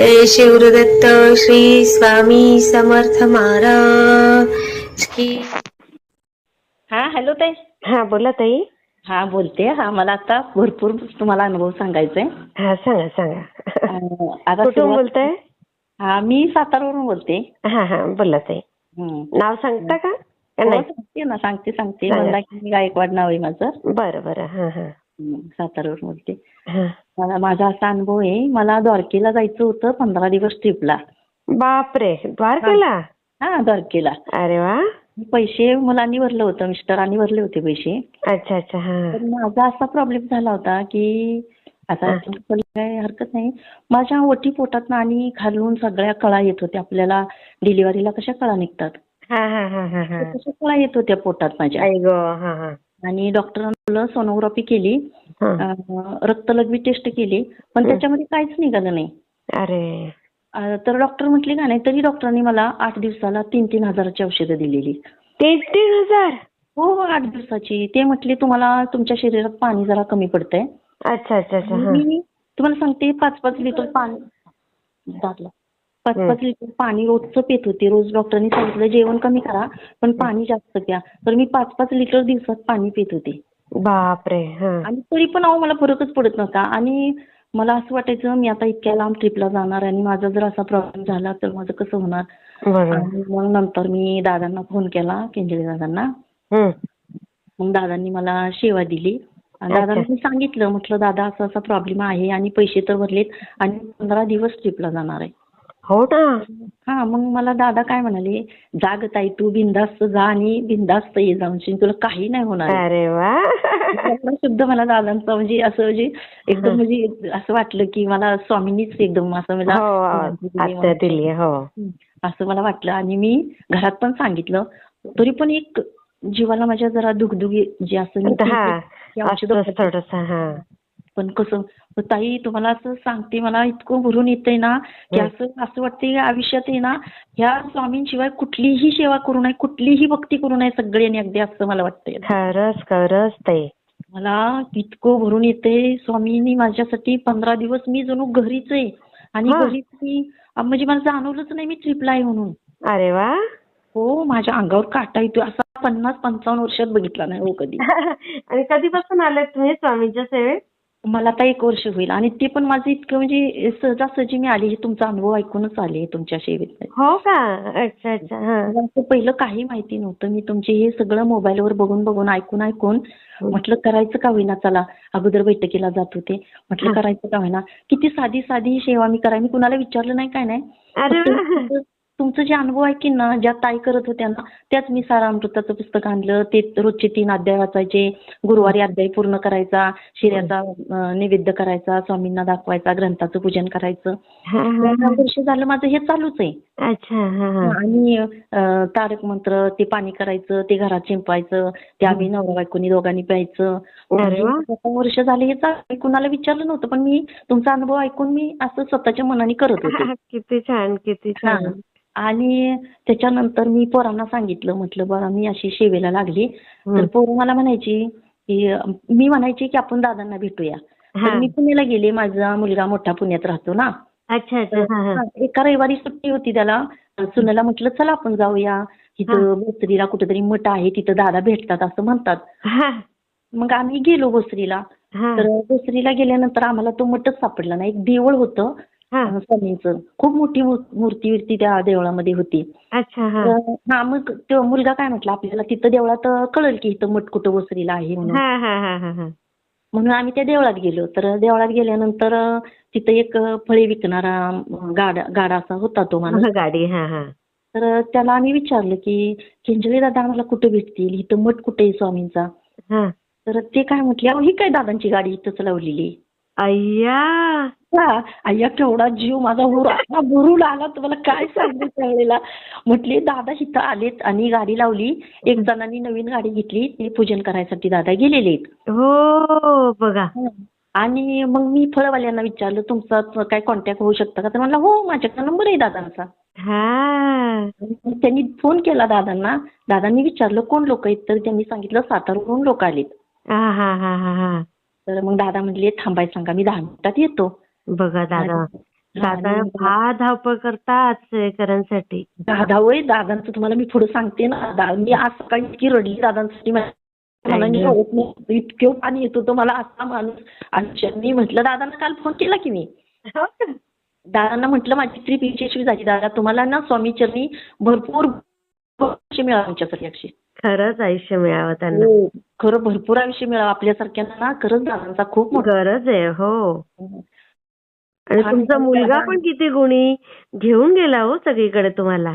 जय शिवदत्त श्री स्वामी समर्थ महाराज की. हा हॅलो ताई. हा बोला ताई. हा बोलते. हा मला आता भरपूर तुम्हाला अनुभव सांगायचा आहे हा सांगा सांगा. आता कुठून बोलताय? हा मी सातारावरून बोलते. हा हा बोला ताई. हं. नाव सांगता का? हो, नाही? सांगते ना सांगते सांगते. सांगा. मला की गायकवाड नाव आहे माझं. बरं बरं. हा हा. सातारावरून बोलते मला माझा असा अनुभव आहे मला द्वारकेला जायचं होतं पंधरा दिवस ट्रिपला बापरे द्वारकेला? हा द्वारकेला. अरे वा. पैसे मुलांनी भरलं होतं मिस्टरांनी भरले होते पैसे. अच्छा अच्छा हा. माझा असा प्रॉब्लेम झाला होता की आता हा. काय हरकत नाही. माझ्या ओटी पोटात आणि खालून सगळ्या कळा येत होत्या. आपल्याला डिलिव्हरीला कशा कळा निघतात? तशा कळा येत होत्या पोटात माझ्या? आणि डॉक्टरांना सोनोग्राफी केली. रक्तलघवी टेस्ट केली. पण. त्याच्यामध्ये काहीच निघालं नाही. अरे. तर डॉक्टर म्हटले का नाही तरी डॉक्टरांनी मला आठ दिवसाला तीन तीन हजाराची औषधं दिलेली. तीन तीन हजार? हो हो आठ दिवसाची. ते म्हटले तुम्हाला तुमच्या शरीरात पाणी जरा कमी पडतंय. अच्छा अच्छा अच्छा मी तुम्हाला सांगते पाच पाच लिटर पाणी पाच. पाच लिटर पाणी रोजचं पित होते. रोज डॉक्टरांनी सांगितलं जेवण कमी करा पण पाणी जास्त प्या. तर मी पाच पाच लिटर दिवसात पाणी पित होते. बापरे हा. आणि तरी पण अहो मला फरकच पडत नव्हता. आणि मला असं वाटायचं मी आता इतक्या लांब ट्रिपला जाणार आणि माझा जर असा प्रॉब्लेम झाला तर माझं कसं होणार? बरोबर. आणि मग नंतर मी दादांना फोन केला केंजळे दादांना. मग दादांनी मला सेवा दिली. आणि. दादांनी सांगितलं म्हटलं दादा असा असा प्रॉब्लेम आहे आणि पैसे तर भरलेत आणि पंधरा दिवस ट्रिपला जाणार आहे. हो ना. हा मग मला दादा काय म्हणाले जाग ताई तू बिंदास्त जा आणि बिंदास्त ये जाऊन तुला काही नाही होणार. आहे." अरे वा. एवढा शब्द मला दादांचा म्हणजे असं म्हणजे एकदम म्हणजे असं वाटलं की मला स्वामींनीच एकदम असं मला हो आत्या दिली हो. हं, असं मला वाटलं. आणि मी घरात पण सांगितलं तरी पण एक जीवाला माझ्या जरा दुखदुखी जे असं मी हा की औषधं असतंच थोडस हा. पण कसं ताई तुम्हाला असं सांगते मला इतकं भरून येतंय ना की हं. असं असं वाटतंय आयुष्यात आहे ना ह्या स्वामींशिवाय कुठलीही सेवा करू नये कुठलीही भक्ती करू नये सगळ्यांनी अगदी असं मला वाटतंय. खरंच खरंच ताई. मला इतकं भरून येते स्वामींनी माझ्यासाठी पंधरा दिवस मी जणू घरीच आहे. आणि. घरीच मी म्हणजे मला जाणवलंच नाही मी ट्रिपला आहे म्हणून. अरे वा. हो माझ्या अंगावर काटा येतोय असा पन्नास पंचावन्न वर्षात बघितला नाही हो कधी. आणि कधीपासून आले तुम्ही स्वामींच्या सेवेत? मला आता एक वर्ष होईल आणि ते पण माझं इतकं म्हणजे सहजासहजी मी आली हे तुमचा अनुभव ऐकूनच आले तुमच्या सेवेत हो का? अच्छा अच्छा. हा. मला असं पहिलं काही माहिती नव्हतं. मी तुमचे हे सगळं मोबाईलवर बघून बघून ऐकून ऐकून म्हटलं करायचं का होईना? चला अगोदर बैठकीला जात होते. म्हटलं हा. करायचं का होईना? किती साधी साधी सेवा मी कराय मी कुणाला विचारलं नाही काय नाही. तुमचं- जे अनुभव आहे की ना ज्या ताई करत होत्या ना त्याच मी सारामृताचं पुस्तक आणलं. ते रोजचे तीन अध्याय वाचायचे गुरुवारी अध्याय पूर्ण करायचा शिऱ्याचा अं, नैवेद्य करायचा स्वामींना दाखवायचा ग्रंथाचं पूजन करायचं. वर्ष झालं माझं हे चालूच आहे. अच्छा आणि तारक मंत्र ते पाणी करायचं ते घरात शिंपायचं ते आम्ही नवरा बायकोनी दोघांनी प्यायचं. म्हणजे वर्ष झाले हे चालू. कुणाला विचारलं नव्हतं पण मी तुमचा अनुभव ऐकून मी असं स्वतःच्या मनाने करत होते. किती छान किती छान. आणि त्याच्यानंतर मी पोरांना सांगितलं म्हटलं बघा मी अशी सेवेला लागली. तर. पोरं मला म्हणायची की मी म्हणायची की आपण दादांना भेटूया. तर. मी पुण्याला गेले. माझा मुलगा मोठा पुण्यात राहतो ना. अच्छा अच्छा. एका रविवारी सुट्टी होती त्याला. सुनेला म्हटलं चला आपण जाऊया. तिथं भोसरीला कुठेतरी मठ आहे. तिथं दादा भेटतात असं म्हणतात. मग आम्ही गेलो भोसरीला. तर भोसरीला गेल्यानंतर आम्हाला तो मठच सापडला नाही. एक देऊळ होतं. स्वामींचं खूप मोठी मूर- मूर्ती बिर्ती त्या देवळामध्ये होती. अच्छा हा. तर हा मग तो मुलगा काय म्हटला आपल्याला तिथं देवळात कळेल की इथं मठ कुठं भोसरीला आहे म्हणून. हा हा हा हा हा. म्हणून आम्ही त्या देवळात गेलो. तर देवळात गेल्यानंतर तिथं एक फळे विकणारा गाडा गाडा असा होता तो माणूस. गाडी तर त्याला आम्ही विचारलं की किंजळे दादा आम्हाला कुठे भेटतील? इथं मठ कुठे आहे स्वामींचा? तर ते काय म्हटले अहो ही काय दादांची गाडी इथंच लावलेली अय्या! बघितला अय्या केवढा जीव माझा भरू असा आला. तुम्हाला काय सांगू त्यावेळेला म्हटले दादा इथं आलेत आणि गाडी लावली. एक जणांनी नवीन गाडी घेतली. ते पूजन करायसाठी दादा गेलेले आहेत. हो बघा. आणि मग मी फळवाल्यांना विचारलं तुमचा काय कॉन्टॅक्ट होऊ शकता का? तर म्हणला हो माझ्याकडे नंबर आहे दादांचा. हा. मग त्यांनी फोन केला दादांना. दादांनी विचारलं कोण लोक आहेत? तर त्यांनी सांगितलं सातारवरून लोक आलेत. हा हा हा हा हा. तर मग दादा म्हणले थांबायला सांगा मी दहा मिनिटात येतो. बघा दादा. दादा फार धावपळ करतात सेवेकरांसाठी दादा वय दादांचं तुम्हाला मी पुढे सांगते ना. मी आज सकाळी इतकी रडली दादांसाठी. मला. इतकं पाणी येत होतं मला असा माणूस आणि मी म्हटलं दादांना काल फोन केला की मी दादांना म्हटलं माझी ट्रिप यशस्वी झाली. दादा तुम्हाला ना स्वामी चरणी भरपूर मिळावं आमच्यासाठी अक्षय खरंच आयुष्य मिळावं त्यांना. हो. खरं भरपूर आयुष्य मिळावं. आपल्यासारख्यांना ना खरंच दादांचा खूप गरज आहे हो. आणि तुमचा मुलगा पण किती गुणी घेऊन गेला हो सगळीकडे तुम्हाला?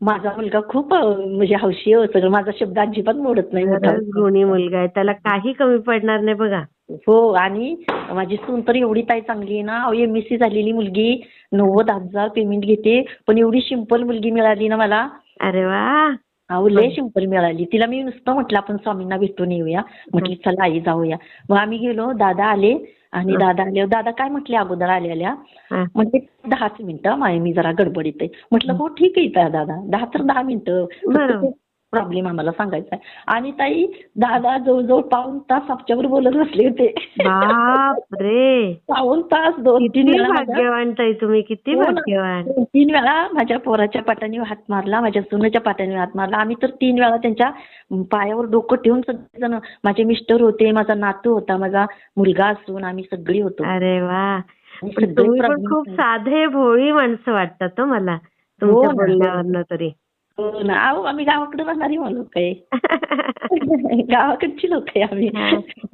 माझा मुलगा खूप म्हणजे हौशी आहे हो सगळं माझा शब्द अजिबात मोडत नाही मोठा. गुणी मुलगा आहे. त्याला काही कमी पडणार नाही बघा. हो आणि माझी सून तर एवढी ताई चांगली आहे ना. एम एस सी झालेली मुलगी नव्वद हजार पेमेंट घेते. पण एवढी सिंपल मुलगी मिळाली ना मला. अरे वा! अहो लय सिंपल मिळाली. तिला मी नुसतं म्हटलं आपण स्वामींना भेटून येऊया. म्हटली चला आई जाऊया. मग आम्ही गेलो दादा आले आणि. दादा आले. दादा काय म्हटले अगोदर हा. म्हणजे दहाच मिनिटं माय मी जरा गडबडीत आहे. म्हटलं हो. ठीक आहे दादा. दहा तर दहा मिनिटं. प्रॉब्लेम आम्हाला सांगायचा आहे. आणि ताई दादा जवळजवळ पाऊन तास आमच्यावर बोलत बसले होते. बाप रे पाऊन तास दोन तीन किती वेळा माझ्या- भाग्यवान ताई तुम्ही किती हो ना. भाग्यवान. दोन तीन वेळा माझ्या पोराच्या पाटाने हात मारला माझ्या सुनेच्या पाटाने हात मारला. आम्ही तर तीन वेळा त्यांच्या पायावर डोकं ठेवून सगळेजण माझे मिस्टर होते माझा नातू होता माझा मुलगा असून आम्ही सगळी होतो. अरे वा. आणि पण सगळे तुम्ही पण problem खूप साधे भोळी माणसं वाटतात हो मला हो तुमच्या ना. बोलण्यावरनं तरी. हो ना. अहो आम्ही गावाकडे राहणारी लोक आहे गावाकडची लोक आहे आम्ही.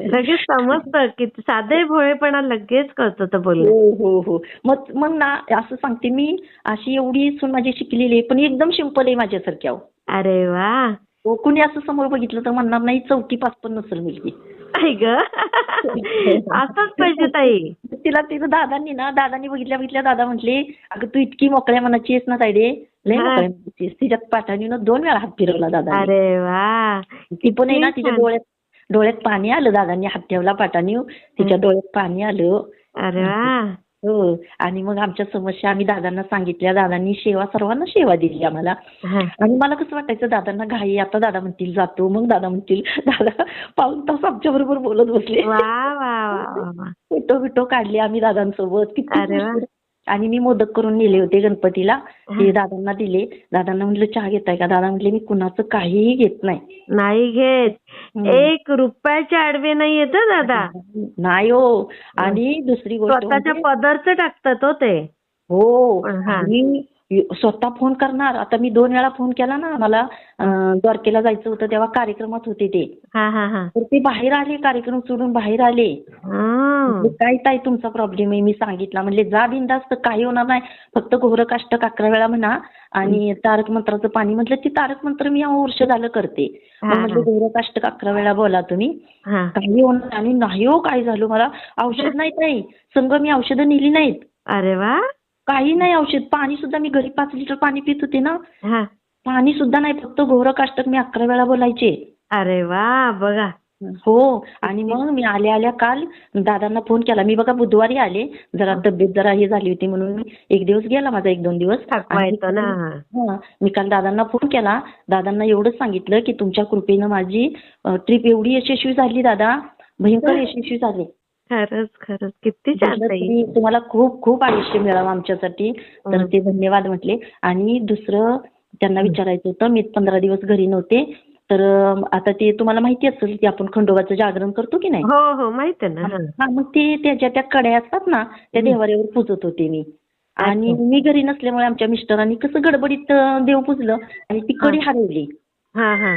लगेच समजतं की साधे भोळेपणा लगेच कळतं तर बोलणं. हो हो हो. मग मग ना असं सांगते मी अशी एवढी सून माझी शिकलेली आहे पण एकदम सिंपल आहे माझ्यासारखी अहो. अरे वा. हो, कुणी असं समोर बघितलं तर म्हणणार नाही चौथी पास पण नसेल मुलगी. ग. असंच पाहिजे ताई. तिला तिथं दादांनी ना दादांनी बघितल्या बघितल्या दादा म्हटले अगं तू इतकी मोकळ्या मनाची आहेस ना तायडे लय. मोकळ्या मनाची आहेस. तिच्यात पाठाणीनं दोन वेळा हात फिरवला दादा अरे वा. ती पण आहे ना तिच्या. डोळ्यात डोळ्यात पाणी आलं दादांनी हात ठेवला पाठाणी तिच्या डोळ्यात पाणी आलं. अरे वा. हो. आणि मग आमच्या समस्या आम्ही दादांना सांगितल्या दादांनी सेवा सर्वांना सेवा दिली आम्हाला. आणि मला कसं वाटायचं दादांना घाई आता दादा म्हणतील जातो मग दादा म्हणतील दादा पाऊन तास आमच्या बरोबर बोलत बसले. वा वा फोटो बिटो काढले आम्ही दादांसोबत. किती अरे वा. आणि मी मोदक करून नेले होते गणपतीला. ते दादांना दिले. दादांना म्हटलं चहा घेताय का? दादा म्हटले मी कुणाचं काहीही घेत नाही. नाही घेत. एक रुपयाचे आडवे नाही येत दादा. नाही हो. आणि दुसरी गोष्ट स्वतःच्या म्हणजे- पदरचं टाकतात हो ते. हो. हा. आणि स्वतः फोन करणार. आता मी दोन वेळा फोन केला ना मला द्वारकेला जायचं होतं तेव्हा कार्यक्रमात होते ते. हा हा हा. तर ते बाहेर आले कार्यक्रम सोडून बाहेर आले. काय ताई तुमचा प्रॉब्लेम आहे? मी सांगितला. म्हणजे जा बिंदास्त काही होणार नाही. फक्त घोरकाष्टक अकरा वेळा म्हणा आणि तारक मंत्राचं पाणी. म्हटलं ती तारक मंत्र मी वर्ष झालं करते. हा. घोरकाष्टक अकरा वेळा बोला तुम्ही. काही होणार नाही. आणि नाही हो काय झालं? मला औषध नाही ताई. संग मी औषधं नेली नाहीत. अरे वा. काही नाही औषध. पाणी सुद्धा मी घरी पाच लिटर पाणी पित होते ना. हा. पाणी सुद्धा नाही फक्त घोरकाष्टक मी अकरा वेळा बोलायचे. अरे वा बघा. हो आणि मग मी आल्या आल्या काल दादांना फोन केला. मी बघा बुधवारी आले. जरा तब्येत जरा हे झाली होती म्हणून मी एक दिवस गेला माझा एक दोन दिवस. थकवा आणि येतो ना. हा, मी काल दादांना फोन केला. दादांना एवढंच सांगितलं की तुमच्या कृपेनं माझी ट्रिप एवढी यशस्वी झाली दादा. भयंकर यशस्वी झाली. खरंच खरंच. किती छान ताई. तुम्हाला खूप खूप आयुष्य मिळावं आमच्यासाठी. तर. ते धन्यवाद म्हटले. आणि दुसरं त्यांना विचारायचं होतं मी पंधरा दिवस घरी नव्हते. तर आता ते तुम्हाला माहिती असेल की आपण खंडोबाचं जागरण करतो की नाही? हो हो. माहिती आहे ना. हा. मग ते त्याच्या त्या कड्या असतात ना त्या. देवाऱ्यावर पुजत होते मी. आणि. मी घरी नसल्यामुळे आमच्या मिस्टरांनी कसं गडबडीत देव पुजलं आणि ती कडी. हरवली. हा हा.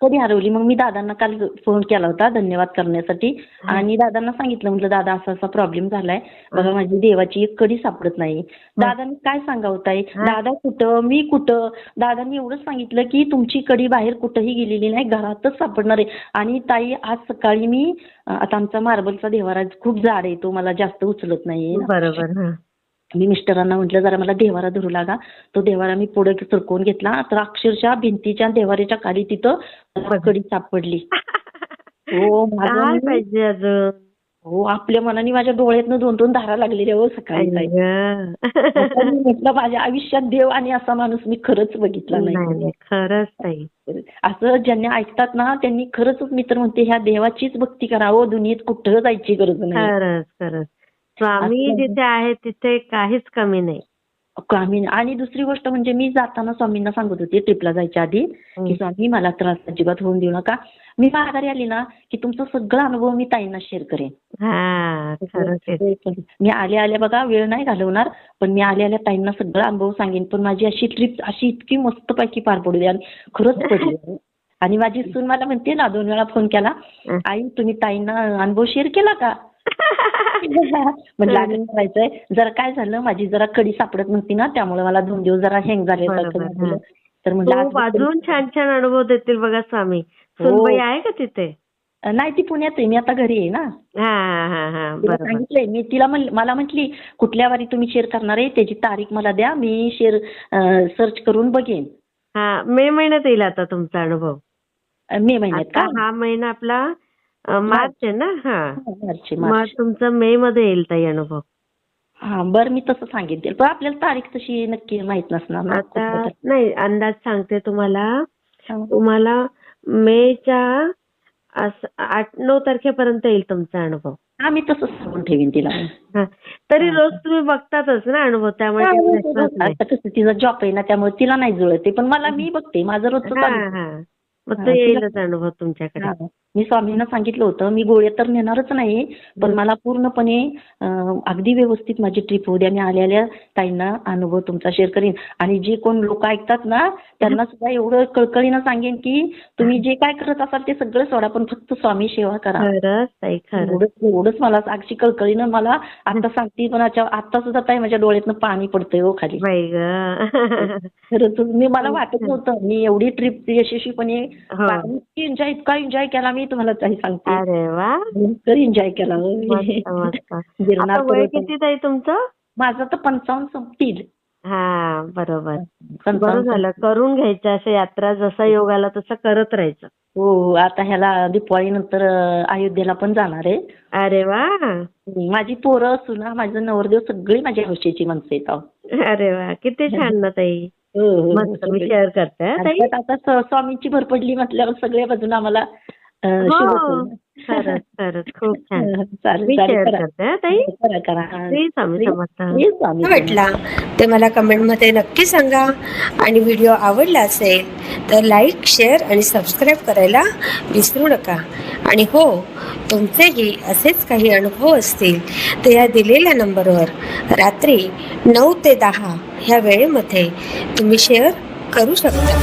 कधी हरवली? मग मी दादांना काल फोन केला होता धन्यवाद करण्यासाठी. आणि दादांना सांगितलं म्हटलं दादा असा असा प्रॉब्लेम झालाय. बघा माझी देवाची एक कडी सापडत नाही. दादांनी काय सांगावं ताई दादा कुठं? मी कुठं? दादांनी एवढंच सांगितलं की तुमची कडी बाहेर कुठंही गेलेली नाही घरातच सापडणार आहे. आणि ताई आज सकाळी मी आता आमचा मार्बलचा देवारा खूप जाड आहे तो मला जास्त उचलत नाहीये. बरोबर मी मिस्टरांना म्हटलं जरा मला देवारा धरू लागा. तो देवारा मी पुढे सरकवून घेतला. तर अक्षरशः भिंतीच्या देवाऱ्याच्या खाली तिथं कडी सापडली. हो माझं काय मी- पाहिजे अजून? हो आपल्या मनाने माझ्या डोळ्यातनं दोन दोन धारा लागलेल्या हो सकाळी म्हटलं माझ्या आयुष्यात देव आणि असा माणूस मी खरंच बघितला नाही नाही नाही, खरंच ताई. असं ज्यांनी ऐकतात ना त्यांनी खरंच मी तर म्हणते ह्या देवाचीच भक्ती करावं दुनियेत कुठं जायची गरज नाही. खरंच खरंच. स्वामी जिथे आहे तिथे काहीच कमी नाही. आणि दुसरी गोष्ट म्हणजे मी जाताना स्वामींना सांगत होते ट्रिपला जायच्या आधी की स्वामी मला त्रास अजिबात होऊन देऊ नका. मी माघारी आली ना की तुमचा सगळा अनुभव मी ताईंना शेअर करेन. मी आल्या आल्या बघा वेळ नाही घालवणार पण मी आल्या आल्या ताईंना सगळा अनुभव सांगेन. पण माझी अशी ट्रिप अशी इतकी मस्तपैकी पार पडू दे आणि खरंच पडली. आणि माझी सून मला म्हणते ना दोन वेळा फोन केला. आई तुम्ही ताईंना अनुभव शेअर केला का? म्हटलं अगं करायचंय. जरा काय झालं माझी जरा कडी सापडत नव्हती ना त्यामुळे मला दोन दिवस जरा हँग झालं तर म्हटलं आज अजून छान छान अनुभव देतील बघा स्वामी. हो. सुनबाई आहे का तिथे? नाही ती पुण्यात आहे मी आता घरी आहे ना. हा हा हा सांगितलंय मी तिला मला म्हटली कुठल्या वारी तुम्ही शेअर करणार आहे त्याची तारीख मला द्या मी शेअर सर्च करून बघेन. हा मे महिन्यात येईल आता तुमचा अनुभव. मे महिन्यात आता का? हा महिना आपला मार्च. आहे ना? हा. मार्च मग मार्च. तुमचा मे मध्ये येईल ताई अनुभव. हा बरं मी तसं सांगितलं पण आपल्याला तारीख तशी नक्की माहीत नसणार ना आता नाही अंदाज सांगते तुम्हाला. हा. तुम्हाला मेच्या आठ नऊ तारखेपर्यंत येईल तुमचा अनुभव. हा मी तसंच सांगून ठेवीन तिला. हा. तरी रोज तुम्ही बघतातच ना अनुभव त्यामुळे. आता कसं तिचा जॉब आहे ना त्यामुळे तिला नाही जुळत. पण मला मी बघते माझं रोजचं हा हा. मग तो तिला- येईलच अनुभव तुमच्याकडे. मी स्वामींना सांगितलं होतं मी गोळ्या तर नेणारच नाही पण मला पूर्णपणे अगदी व्यवस्थित माझी ट्रिप होऊ द्या मी आल्या आल्या ताईंना अनुभव तुमचा शेअर करीन. आणि जे कोण लोक ऐकतात ना त्यांना सुद्धा एवढं कळकळीनं सांगेन की तुम्ही जे काय करत असाल ते सगळं सोडा पण फक्त स्वामी सेवा करा. खरंच ताई खरंच. एवढंच एवढंच मला अगदी कळकळीनं मला आता सांगते पण आता आता सुद्धा ताई माझ्या डोळ्यातनं पाणी पडतंय हो खाली. बाई ग. खरंच मी मला वाटत नव्हतं मी एवढी ट्रिप यशस्वीपणे. एन्जॉय इतका एन्जॉय केला मी तुम्हाला काही सांगते. अरे वा. भयंकर एन्जॉय केला हो. आता वय. किती ताई तुमचं? माझं तर पंचावन्न संपतील. हा बरोबर. बरं झालं. करून घ्यायच्या अशा यात्रा जसा योग आला तसं करत राहायचं. हो हो. आता ह्याला दिपाळी नंतर अयोध्येला पण जाणार आहे. अरे वा. माझी पोरं सुना माझं नवरदेव सगळी माझ्या हौशेची माणसं आहेत. अरे वा. किती छान ना ताई. हो, हो, हो, मस्त मी सगळी. शेअर करते हा, ताई. अर्थात आता स- स्वामींची भर पडली म्हटल्यावर सगळ्या बाजूला आम्हाला अं, हो शुभच होईल. खरंच खरंच खूप छान. चालेल मी चालेल शेअर करा. करते हा, ताई. करा करा. हा. श्री स्वामी समर्थ. श्री स्वामी वाटला ते मला कमेंटमध्ये नक्की सांगा. आणि व्हिडिओ आवडला असेल तर लाईक शेअर आणि सबस्क्राईब करायला विसरू नका. आणि हो तुमचेही असेच काही अनुभव असतील तर या दिलेल्या नंबरवर रात्री नऊ ते दहा ह्या वेळेमध्ये तुम्ही शेअर करू शकता.